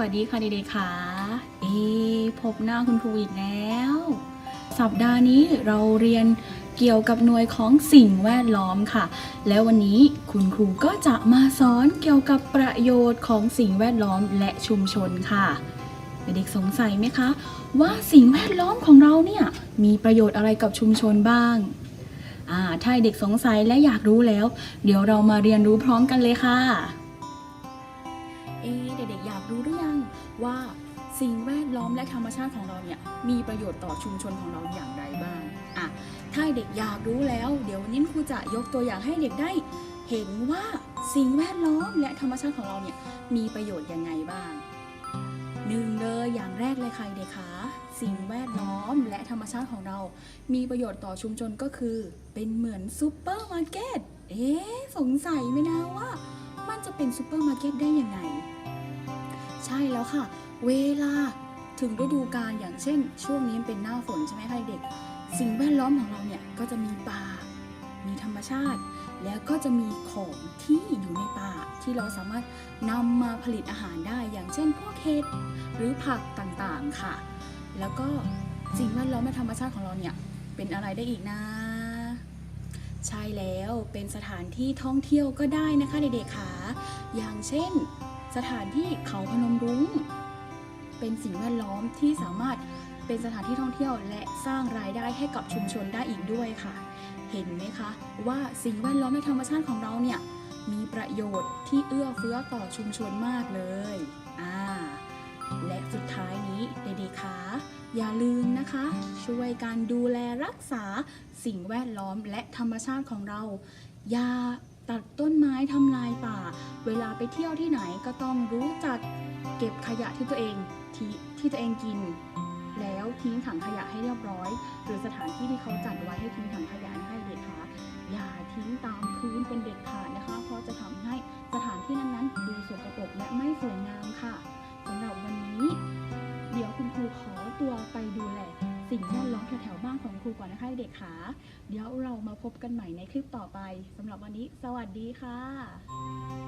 วัสดีค่ะเด็กๆค่ะ เอ๊พบหน้าคุณครูอีกแล้ว สัปดาห์นี้เราเรียนเกี่ยวกับหน่วยของสิ่งแวดล้อมค่ะ แล้ววันนี้คุณครูก็จะมาสอนเกี่ยวกับประโยชน์ของสิ่งแวดล้อมและชุมชนค่ะเด็กๆสงสัยไหมคะ ว่าสิ่งแวดล้อมของเราเนี่ยมีประโยชน์อะไรกับชุมชนบ้างอ่าถ้าเด็กสงสัยและอยากรู้แล้ว เดี๋ยวเรามาเรียนรู้พร้อมกันเลยค่ะ เอ๊ะเด็กๆอยากรู้หรือยังว่าสิ่งแวดล้อมและธรรมชาติของเราเนี่ยมีประโยชน์ต่อชุมชนของเราอย่างไรบ้างอะถ้าเด็กอยากรู้แล้ว เดี๋ยววันนี้ครูจะยกตัวอย่างให้เด็กได้ เห็นว่าสิ่งแวดล้อมและธรรมชาติของเราเนี่ยมีประโยชน์ยังไงบ้างหนึ่งเลยอย่างแรกเลยค่ะเด็กคะสิ่งแวดล้อมและธรรมชาติของเรา มีประโยชน์ต่อชุมชนก็คือ เป็นเหมือนซูเปอร์มาร์เก็ตเอ๊ะสงสัยไหมนะว่า มันจะเป็นซูเปอร์มาร์เก็ตได้ยังไง ใช่แล้วค่ะ เวลาถึงฤดูกาลอย่างเช่น ช่วงนี้เป็นหน้าฝนใช่ไหมคะเด็ก สิ่งแวดล้อมของเราเนี่ยก็จะมีป่า มีธรรมชาติ แล้วก็จะมีของที่อยู่ในป่าที่เราสามารถนำมาผลิตอาหารได้อย่างเช่นพวกเห็ดหรือผักต่างๆค่ะ แล้วก็สิ่งแวดล้อมและธรรมชาติของเราเนี่ยเป็นอะไรได้อีกนะใช่แล้วเป็นสถานที่ท่องเที่ยวก็ได้นะคะเด็กๆค่ะอย่างเช่น สถานที่เขาพนมรุ้ง เป็นสิ่งแวดล้อมที่สามารถเป็นสถานที่ท่องเที่ยวและสร้างรายได้ให้กับชุมชนได้อีกด้วยค่ะ เห็นไหมคะว่าสิ่งแวดล้อมในธรรมชาติของเราเนี่ยมีประโยชน์ที่เอื้อเฟื้อต่อชุมชนมากเลยอ่าและสุดท้ายนี้เด็กๆคะอย่าลืมนะคะ ช่วยการดูแลรักษาสิ่งแวดล้อมและธรรมชาติของเรา อย่าตัดต้นไม้ทำลายป่า เวลาไปเที่ยวที่ไหนก็ต้องรู้จักเก็บขยะที่ตัวเองที่ที่ตัวเองกิน แล้วทิ้งถังขยะให้เรียบร้อย หรือสถานที่ที่เขาจัดไว้ให้ทิ้งถังขยะนะคะเด็กคะอย่าทิ้งตามพื้นเป็นเด็ดขาดนะคะ เพราะจะทำให้สถานที่นั้นๆดูสกปรกและไม่สวยงามค่ะสำหรับวันนี้ เดี๋ยวคุณครูขอตัวไปดูแลสิ่งแวดล้อมแถวๆบ้านของครูก่อนนะคะเด็กค่ะเดี๋ยวเรามาพบกันใหม่ในคลิปต่อไปสำหรับวันนี้ สวัสดีค่ะ